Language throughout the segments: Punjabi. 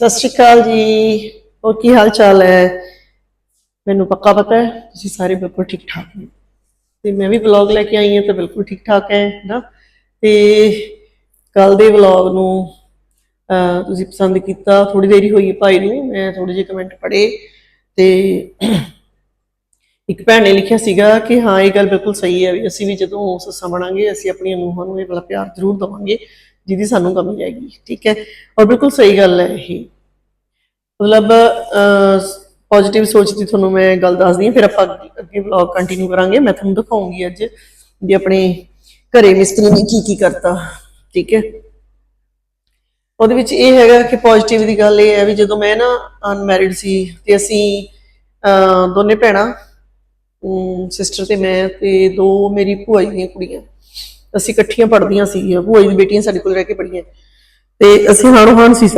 ਸਤਿ ਸ਼੍ਰੀ ਅਕਾਲ ਜੀ। ਹੋਰ ਕੀ ਹਾਲ ਚਾਲ ਹੈ? ਮੈਨੂੰ ਪੱਕਾ ਪਤਾ ਹੈ, ਤੁਸੀਂ ਸਾਰੇ ਬਿਲਕੁਲ ਠੀਕ ਠਾਕ ਹੋ। ਤੇ ਮੈਂ ਵੀ ਵਲੌਗ ਲੈ ਕੇ ਆਈ ਹਾਂ ਤਾਂ ਬਿਲਕੁਲ ਠੀਕ ਠਾਕ ਹੈ ਨਾ ਤੇ ਕੱਲ ਦੇ ਵਲੌਗ ਨੂੰ ਤੁਸੀਂ ਪਸੰਦ ਕੀਤਾ ਥੋੜੀ ਦੇਰੀ ਹੋਈ ਭਾਈ ਨੂੰ, ਮੈਂ ਥੋੜੇ ਜਿਹੇ ਕਮੈਂਟ ਪੜ੍ਹੇ। ਤੇ ਇੱਕ ਭੈਣ ਨੇ ਲਿਖਿਆ ਸੀਗਾ ਕਿ ਹਾਂ, ਇਹ ਗੱਲ ਬਿਲਕੁਲ ਸਹੀ ਹੈ ਵੀ ਅਸੀਂ ਵੀ ਜਦੋਂ ਸੱਸਾਂ ਬਣਾਂਗੇ, ਅਸੀਂ ਆਪਣੀਆਂ ਨੂੰਹਾਂ ਨੂੰ ਇਹ ਵਾਲਾ ਪਿਆਰ ਜ਼ਰੂਰ ਦਵਾਂਗੇ। ਜਿਹਦੀ ਸਾਨੂੰ ਕਮੀ ਹੈਗੀ ਠੀਕ ਹੈ? ਔਰ ਬਿਲਕੁਲ ਸਹੀ ਗੱਲ ਹੈ ਇਹ। ਮਤਲਬ ਪੋਜ਼ਿਟਿਵ ਸੋਚ ਦੀ ਤੁਹਾਨੂੰ ਮੈਂ ਗੱਲ ਦੱਸਦੀ ਹਾਂ ਫਿਰ ਆਪਾਂ ਅੱਗੇ- ਵਲੌਗ ਕੰਟੀਨਿਊ ਕਰਾਂਗੇ। ਮੈਂ ਤੁਹਾਨੂੰ ਦਿਖਾਉਂਗੀ ਅੱਜ ਵੀ ਆਪਣੇ ਘਰੇ ਮਿਸਤਰੀ ਨੇ ਕੀ ਕੀ ਕਰਤਾ ਠੀਕ ਹੈ? ਉਹਦੇ ਵਿੱਚ ਇਹ ਹੈਗਾ ਕਿ ਪੋਜ਼ਿਟਿਵ ਦੀ ਗੱਲ ਇਹ ਹੈ ਵੀ ਜਦੋਂ ਮੈਂ ਨਾ ਅਨਮੈਰਿਡ ਸੀ ਤੇ ਅਸੀਂ ਅਹ, ਦੋਨੇ ਭੈਣਾਂ ਸਿਸਟਰ ਤੇ ਮੈਂ ਤੇ ਦੋ ਮੇਰੀ ਭੂਆ ਦੀਆਂ ਕੁੜੀਆਂ। ਅਸੀਂ ਇਕੱਠੀਆਂ ਪੜ੍ਹਦੀਆਂ ਸੀਗੀਆਂ, ਭੂਆ ਜੀ ਦੀ ਬੇਟੀਆਂ ਸਾਡੇ ਕੋਲ ਰਹਿ ਕੇ ਪੜ੍ਹੀਆਂ। ਤੇ ਅਸੀਂ ਹਾਣੋ ਹਾਣ ਸੀ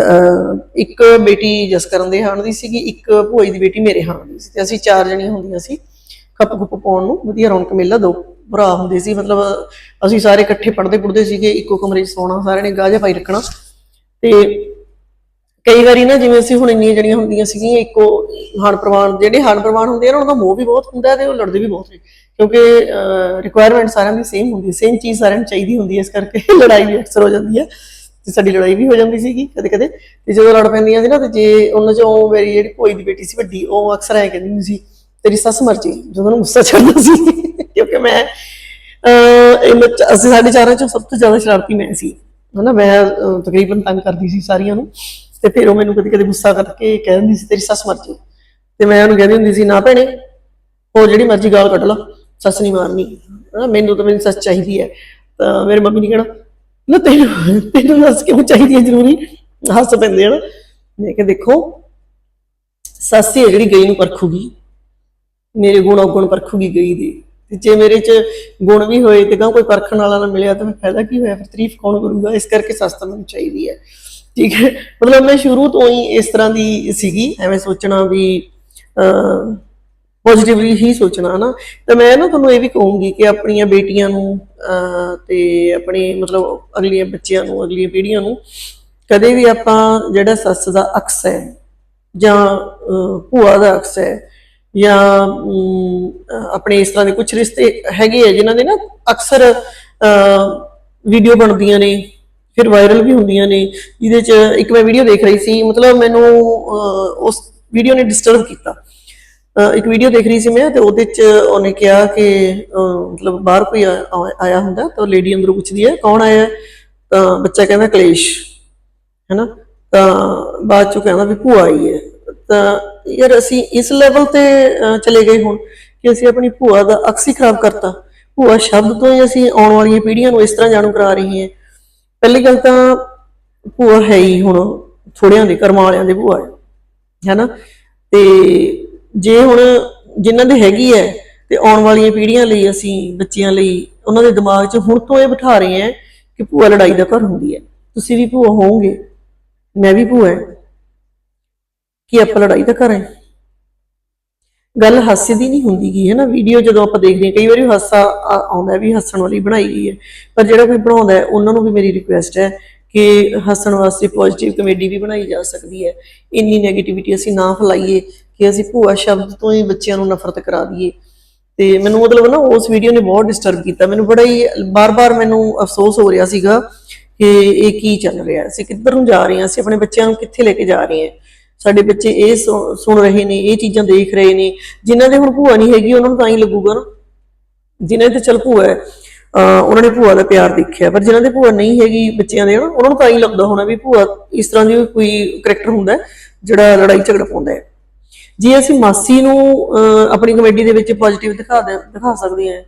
ਇੱਕ ਬੇਟੀ ਜਸਕਰਨ ਦੇ ਹਾਣ ਦੀ ਸੀਗੀ, ਇੱਕ ਭੂਆ ਜੀ ਦੀ ਬੇਟੀ ਮੇਰੇ ਹਾਣ ਦੀ ਸੀ। ਤੇ ਅਸੀਂ ਚਾਰ ਜਣੀਆਂ ਹੁੰਦੀਆਂ ਸੀ ਖੱਪ ਖੁੱਪ ਪਾਉਣ ਨੂੰ, ਵਧੀਆ ਰੌਣਕ ਮੇਲਾ ਦੋ ਭਰਾ ਹੁੰਦੇ ਸੀ। ਮਤਲਬ ਅਸੀਂ ਸਾਰੇ ਇਕੱਠੇ ਪੜ੍ਹਦੇ ਪੁੜਦੇ ਸੀਗੇ, ਇੱਕੋ ਕਮਰੇ 'ਚ ਸੌਣਾ, ਸਾਰਿਆਂ ਨੇ ਗਾਜਾ ਪਾਈ ਰੱਖਣਾ। ਤੇ ਕਈ ਵਾਰੀ ਨਾ ਜਿਵੇਂ ਅਸੀਂ ਹੁਣ ਇੰਨੀਆਂ ਜਿਹੜੀਆਂ ਹੁੰਦੀਆਂ ਸੀਗੀਆਂ, ਇੱਕੋ ਹਣ ਪ੍ਰਵਾਨ, ਜਿਹੜੇ ਹਣ ਪ੍ਰਵਾਨ ਹੁੰਦੇ ਆ ਉਹਨਾਂ ਦਾ ਮੋਹ ਵੀ ਬਹੁਤ ਹੁੰਦਾ ਤੇ ਉਹ ਲੜਦੇ ਵੀ ਬਹੁਤ ਨੇ। ਕਿਉਂਕਿ ਰਿਕੁਆਇਰਮੈਂਟ ਸਾਰਿਆਂ ਦੀ ਸੇਮ ਹੁੰਦੀ ਸੇਮ ਚੀਜ਼ ਸਾਰਿਆਂ ਨੂੰ ਚਾਹੀਦੀ ਹੁੰਦੀ ਹੈ, ਇਸ ਕਰਕੇ ਲੜਾਈ ਵੀ ਅਕਸਰ ਹੋ ਜਾਂਦੀ ਹੈ ਤੇ ਸਾਡੀ ਲੜਾਈ ਵੀ ਹੋ ਜਾਂਦੀ ਸੀਗੀ ਕਦੇ ਕਦੇ। ਤੇ ਜਦੋਂ ਲੜ ਪੈਂਦੀਆਂ ਸੀ ਨਾ, ਤੇ ਜੇ ਉਹਨਾਂ ਚੋਂ ਮੇਰੀ ਜਿਹੜੀ ਭੋਈ ਦੀ ਬੇਟੀ ਸੀ ਵੱਡੀ, ਉਹ ਅਕਸਰ ਐ ਕਹਿੰਦੀ ਹੁੰਦੀ ਸੀ, ਤੇਰੀ ਸੱਸ ਮਰ ਜੇ ਜਦੋਂ ਉਹਨੂੰ ਗੁੱਸਾ ਚੜਦਾ ਸੀ, ਕਿਉਂਕਿ ਮੈਂ, ਅਹ ਅਸੀਂ ਸਾਡੇ ਚਾਰਾਂ ਚੋਂ ਸਭ ਤੋਂ ਜ਼ਿਆਦਾ ਸ਼ਰਾਰਤੀ ਮੈਂ ਸੀ। ਹਨਾ, ਮੈਂ ਤਕਰੀਬਨ ਤੰਗ ਕਰਦੀ ਸੀ ਸਾਰੀਆਂ ਨੂੰ। ਤੇ ਫਿਰ ਉਹ ਮੈਨੂੰ ਕਦੇ ਕਦੇ ਗੁੱਸਾ ਕਰਕੇ ਕਹਿ ਦਿੰਦੀ ਸੀ ਤੇਰੀ ਸੱਸ ਮਰ ਜੇ ਤੇ ਮੈਂ ਉਹਨੂੰ ਕਹਿੰਦੀ ਹੁੰਦੀ ਸੀ ਨਾ ਭੈਣੇ ਹੋਰ ਜਿਹੜੀ ਮਰਜ਼ੀ ਗਾਲ ਕੱਢ ਲਾ ਸੱਸ ਨਹੀਂ ਮਾਰਨੀ। ਹਨਾ, ਮੈਨੂੰ ਤਾਂ ਮੇਰੀ ਸੱਸ ਚਾਹੀਦੀ ਹੈ। ਤਾਂ ਮੇਰੇ ਮੰਮੀ ਨੇ ਕਹਿਣਾ ਨਾ ਤੈਨੂੰ ਤੈਨੂੰ ਦੱਸ ਕਿਉਂ ਚਾਹੀਦੀ ਹੈ? ਜ਼ਰੂਰੀ ਹੱਸ ਪੈਂਦੇ ਹਨ। ਮੈਂ ਕਿਹਾ ਦੇਖੋ ਸੱਸ ਹੀ ਹੈ ਜਿਹੜੀ ਗਈ ਨੂੰ ਪਰਖੂਗੀ। ਮੇਰੇ ਗੁਣ ਔਗੁਣ ਪਰਖੂਗੀ ਗਈ ਦੇ। ਤੇ ਜੇ ਮੇਰੇ ਚ ਗੁਣ ਵੀ ਹੋਏ ਤੇ ਕਾਂ ਕੋਈ ਪਰਖਣ ਵਾਲਾ ਨਾ ਮਿਲਿਆ ਤਾਂ ਫਿਰ ਫਾਇਦਾ ਕੀ ਹੋਇਆ? ਫਿਰ ਤਾਰੀਫ ਕੌਣ ਕਰੂਗਾ? ਇਸ ਕਰਕੇ ਸੱਸ ਤਾਂ ਮੈਨੂੰ ਚਾਹੀਦੀ ਹੈ। ਠੀਕ ਹੈ। ਮਤਲਬ ਮੈਂ ਸ਼ੁਰੂ ਤੋਂ ਹੀ ਇਸ ਤਰ੍ਹਾਂ ਦੀ ਸੀਗੀ, ਐਵੇਂ ਸੋਚਣਾ ਵੀ ਪੋਜ਼ਿਟਿਵਲੀ ਹੀ ਸੋਚਣਾ ਨਾ ਤੇ ਮੈਂ ਨਾ ਤੁਹਾਨੂੰ ਇਹ ਵੀ ਕਹੂੰਗੀ ਕਿ ਆਪਣੀਆਂ ਬੇਟੀਆਂ ਨੂੰ ਤੇ ਆਪਣੇ ਮਤਲਬ ਅਗਲੀਆਂ ਬੱਚਿਆਂ ਨੂੰ, ਅਗਲੀਆਂ ਪੀੜ੍ਹੀਆਂ ਨੂੰ ਕਦੇ ਵੀ ਆਪਾਂ ਜਿਹੜਾ ਸੱਸ ਦਾ ਅਕਸ ਹੈ ਜਾਂ ਭੂਆ ਦਾ ਅਕਸ ਹੈ ਜਾਂ ਆਪਣੇ ਇਸ ਤਰ੍ਹਾਂ ਦੇ ਕੁਝ ਰਿਸ਼ਤੇ ਹੈਗੇ ਆ ਜਿਨ੍ਹਾਂ ਦੇ ਨਾ ਅਕਸਰ ਵੀਡੀਓ ਬਣਦੀਆਂ ਨੇ। ਫਿਰ ਵਾਇਰਲ ਵੀ ਹੁੰਦੀਆਂ ਨੇ। ਜਿਹਦੇ ਚ ਇੱਕ ਮੈਂ ਵੀਡੀਓ ਦੇਖ ਰਹੀ ਸੀ, ਮਤਲਬ ਮੈਨੂੰ ਉਸ ਵੀਡੀਓ ਨੇ ਡਿਸਟਰਬ ਕੀਤਾ। ਇੱਕ ਵੀਡੀਓ ਦੇਖ ਰਹੀ ਸੀ ਮੈਂ ਤੇ ਉਹਦੇ ਚ ਉਹਨੇ ਕਿਹਾ ਕਿ ਮਤਲਬ ਬਾਹਰ ਕੋਈ ਆਇਆ ਹੁੰਦਾ ਤਾਂ ਲੇਡੀ ਅੰਦਰੋਂ ਪੁੱਛਦੀ ਹੈ, ਕੌਣ ਆਇਆ ਤਾਂ ਬੱਚਾ ਕਹਿੰਦਾ, ਕਲੇਸ਼। ਹੈਨਾ? ਤਾਂ ਬਾਅਦ ਚੋਂ ਕਹਿੰਦਾ ਵੀ ਭੂਆ ਆਈ ਹੈ। ਤਾਂ ਯਾਰ ਅਸੀਂ ਇਸ ਲੈਵਲ ਤੇ ਚਲੇ ਗਏ ਹੁਣ ਕਿ ਅਸੀਂ ਆਪਣੀ ਭੂਆ ਦਾ ਅਕਸ ਹੀ ਖਰਾਬ ਕਰਤਾ। ਭੂਆ ਸ਼ਬਦ ਤੋਂ ਹੀ ਅਸੀਂ ਆਉਣ ਵਾਲੀਆਂ ਪੀੜ੍ਹੀਆਂ ਨੂੰ ਇਸ ਤਰ੍ਹਾਂ ਜਾਣੂ ਕਰਾ ਰਹੀ ਹੈ ਪਹਿਲੀ ਗੱਲ ਤਾਂ ਭੂਆ ਹੈ ਹੀ ਹੁਣ ਥੋੜਿਆਂ ਦੇ, ਕਰਮਾਂ ਵਾਲਿਆਂ ਦੇ ਭੂਆ ਹੈ, ਹੈਨਾ? ਤੇ ਜੇ ਹੁਣ ਜਿਨ੍ਹਾਂ ਦੇ ਹੈਗੀ ਹੈ ਤੇ ਆਉਣ ਵਾਲੀਆਂ ਪੀੜ੍ਹੀਆਂ ਲਈ ਅਸੀਂ, ਬੱਚਿਆਂ ਲਈ, ਉਹਨਾਂ ਦੇ ਦਿਮਾਗ 'ਚ ਹੁਣ ਤੋਂ ਇਹ ਬਿਠਾ ਰਹੇ ਹਾਂ ਕਿ ਭੂਆ ਲੜਾਈ ਦਾ ਘਰ ਹੁੰਦੀ ਹੈ। ਤੁਸੀਂ ਵੀ ਭੂਆ ਹੋਵੋਗੇ, ਮੈਂ ਵੀ ਭੂਆ ਹਾਂ। ਕਿ ਆਪਾਂ ਲੜਾਈ ਦਾ ਘਰ ਹੈ? ਗੱਲ ਹਾਸੇ ਦੀ ਨਹੀਂ ਹੁੰਦੀ ਗਈ ਹੈ ਨਾ ਵੀਡੀਓ ਜਦੋਂ ਆਪਾਂ ਦੇਖਦੇ ਹਾਂ, ਕਈ ਵਾਰੀ ਹਾਸਾ ਆਉਂਦਾ ਵੀ ਹੱਸਣ ਵਾਲੀ ਬਣਾਈ ਗਈ ਹੈ। ਪਰ ਜਿਹੜਾ ਕੋਈ ਬਣਾਉਂਦਾ ਹੈ, ਉਹਨਾਂ ਨੂੰ ਵੀ ਮੇਰੀ ਰਿਕੁਐਸਟ ਹੈ ਕਿ ਹੱਸਣ ਵਾਸਤੇ ਪੋਜ਼ਿਟਿਵ ਕਮੇਡੀ ਵੀ ਬਣਾਈ ਜਾ ਸਕਦੀ ਹੈ। ਇੰਨੀ 네ਗੇਟਿਵਿਟੀ ਅਸੀਂ ਨਾ ਫੈਲਾਈਏ ਕਿ ਅਸੀਂ ਭੂਆ ਸ਼ਬਦ ਤੋਂ ਹੀ ਬੱਚਿਆਂ ਨੂੰ ਨਫ਼ਰਤ ਕਰਾ ਦਈਏ। ਤੇ ਮੈਨੂੰ ਮਤਲਬ ਨਾ ਉਸ ਵੀਡੀਓ ਨੇ ਬਹੁਤ ਡਿਸਟਰਬ ਕੀਤਾ। ਮੈਨੂੰ ਬੜਾ ਹੀ ਬਾਰ-ਬਾਰ ਮੈਨੂੰ ਅਫਸੋਸ ਹੋ ਰਿਹਾ ਸੀਗਾ ਕਿ ਇਹ ਕੀ ਚੱਲ ਰਿਹਾ ਅਸੀਂ ਕਿੱਧਰ ਨੂੰ ਜਾ ਰਹੇ ਹਾਂ? ਅਸੀਂ ਆਪਣੇ ਬੱਚਿਆਂ ਨੂੰ ਕਿੱਥੇ ਲੈ ਕੇ ਜਾ ਰਹੇ ਹਾਂ? ਸਾਡੇ ਬੱਚੇ ਇਹ ਸੁ- ਸੁਣ ਰਹੇ ਨੇ, ਇਹ ਚੀਜ਼ਾਂ ਦੇਖ ਰਹੇ ਨੇ, ਜਿਨ੍ਹਾਂ ਦੇ ਹੁਣ ਭੂਆ ਨਹੀਂ ਹੈਗੀ, ਉਹਨਾਂ ਨੂੰ ਤਾਂ ਹੀ ਲੱਗੂਗਾ ਨਾ। ਜਿਨ੍ਹਾਂ ਦੇ ਚੱਲ ਭੂਆ ਹੈ ਉਹਨਾਂ ਨੇ ਭੂਆ ਦਾ ਪਿਆਰ ਦੇਖਿਆ, ਪਰ ਜਿਨ੍ਹਾਂ ਦੇ ਭੂਆ ਨਹੀਂ ਹੈਗੀ ਬੱਚਿਆਂ ਦੇ, ਉਹਨਾਂ ਨੂੰ ਤਾਂ ਹੀ ਲੱਗਦਾ ਹੋਣਾ ਵੀ ਭੂਆ ਇਸ ਤਰ੍ਹਾਂ ਦੀ ਕੋਈ ਕਰੈਕਟਰ ਹੁੰਦਾ ਜਿਹੜਾ ਲੜਾਈ ਝਗੜਾ ਪਾਉਂਦਾ ਹੈ। ਜੇ ਅਸੀਂ ਮਾਸੀ ਨੂੰ, ਅਹ ਆਪਣੀ ਕਮੇਡੀ ਦੇ ਵਿੱਚ ਪੋਜ਼ਿਟਿਵ ਦਿਖਾ ਦਿਖਾ ਸਕਦੇ ਹਾਂ,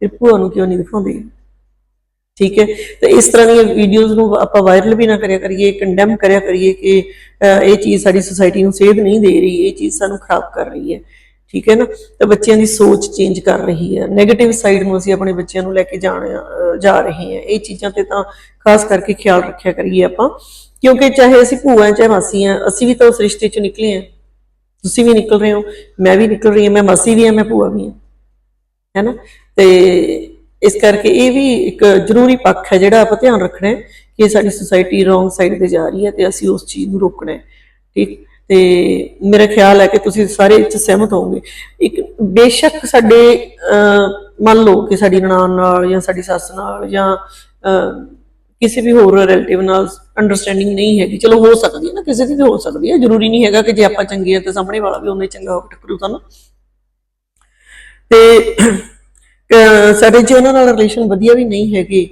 ਫਿਰ ਭੂਆ ਨੂੰ ਕਿਉਂ ਨਹੀਂ ਦਿਖਾਉਂਦੇ? ਠੀਕ ਹੈ? ਤੇ ਇਸ ਤਰ੍ਹਾਂ ਦੀਆਂ ਵੀਡੀਓਜ਼ ਨੂੰ ਆਪਾਂ ਵਾਇਰਲ ਵੀ ਨਾ ਕਰਿਆ ਕਰੀਏ ਕੰਡੈਮ ਕਰਿਆ ਕਰੀਏ ਕਿ ਇਹ ਚੀਜ਼ ਸਾਡੀ ਸੁਸਾਇਟੀ ਨੂੰ ਸੇਧ ਨਹੀਂ ਦੇ ਰਹੀ, ਇਹ ਚੀਜ਼ ਸਾਨੂੰ ਖਰਾਬ ਕਰ ਰਹੀ ਹੈ। ਠੀਕ ਹੈ ਨਾ? ਤਾਂ ਬੱਚਿਆਂ ਦੀ ਸੋਚ ਚੇਂਜ ਕਰ ਰਹੀ ਹੈ। 네ਗੇਟਿਵ ਸਾਈਡ ਨੂੰ ਅਸੀਂ ਆਪਣੇ ਬੱਚਿਆਂ ਨੂੰ ਲੈ ਕੇ ਜਾਣ ਜਾ ਰਹੇ ਹਾਂ। ਇਹ ਚੀਜ਼ਾਂ ਤੇ ਤਾਂ ਖਾਸ ਕਰਕੇ ਖਿਆਲ ਰੱਖਿਆ ਕਰੀਏ ਆਪਾਂ। ਕਿਉਂਕਿ ਚਾਹੇ ਅਸੀਂ ਭੂਆ, ਚਾਹੇ ਮਾਸੀ ਹਾਂ, ਅਸੀਂ ਵੀ ਤਾਂ ਉਸ ਰਿਸ਼ਤੇ ਚੋਂ ਨਿਕਲੇ ਹਾਂ। ਤੁਸੀਂ ਵੀ ਨਿਕਲ ਰਹੇ ਹੋ, ਮੈਂ ਵੀ ਨਿਕਲ ਰਹੀ ਹਾਂ, ਮੈਂ ਮਾਸੀ ਵੀ ਹਾਂ, ਮੈਂ ਭੂਆ ਵੀ ਹਾਂ। ਹੈਨਾ ਤੇ ਇਸ ਕਰਕੇ ਇਹ ਵੀ ਇੱਕ ਜ਼ਰੂਰੀ ਪੱਖ ਹੈ ਜਿਹੜਾ ਆਪਾਂ ਧਿਆਨ ਰੱਖਣਾ ਹੈ ਕਿ ਸਾਡੀ ਸੁਸਾਇਟੀ ਰੋਂਗ ਸਾਈਡ ਤੇ ਜਾ ਰਹੀ ਹੈ ਤੇ ਅਸੀਂ ਉਸ ਚੀਜ਼ ਨੂੰ ਰੋਕਣਾ ਹੈ ਠੀਕ? ਤੇ ਮੇਰਾ ਖਿਆਲ ਹੈ ਕਿ ਤੁਸੀਂ ਸਾਰੇ ਇਸ ਸਹਿਮਤ ਹੋਵੋਗੇ। ਇੱਕ ਬੇਸ਼ੱਕ ਸਾਡੇ ਅਹ, ਮੰਨ ਲਓ ਕਿ ਸਾਡੀ ਨਨਾਣ ਨਾਲ ਜਾਂ ਸਾਡੀ ਸੱਸ ਨਾਲ ਜਾਂ ਕਿਸੇ ਵੀ ਹੋਰ ਰਿਲੇਟਿਵ ਨਾਲ ਅੰਡਰਸਟੈਂਡਿੰਗ ਨਹੀਂ ਹੈਗੀ। ਚਲੋ ਹੋ ਸਕਦੀ ਹੈ ਨਾ ਕਿਸੇ ਦੀ ਵੀ ਹੋ ਸਕਦੀ ਹੈ। ਜ਼ਰੂਰੀ ਨਹੀਂ ਹੈਗਾ ਕਿ ਜੇ ਆਪਾਂ ਚੰਗੇ ਆ ਤੇ ਸਾਹਮਣੇ ਵਾਲਾ ਵੀ ਉਹਨੇ ਚੰਗਾ ਹੋ ਕੇ ਟੱਕਰੂ ਤੁਹਾਨੂੰ ਤੇ ਸਾਡੇ ਜੇ ਉਹਨਾਂ ਨਾਲ ਰਿਲੇਸ਼ਨ ਵਧੀਆ ਵੀ ਨਹੀਂ ਹੈਗੇ,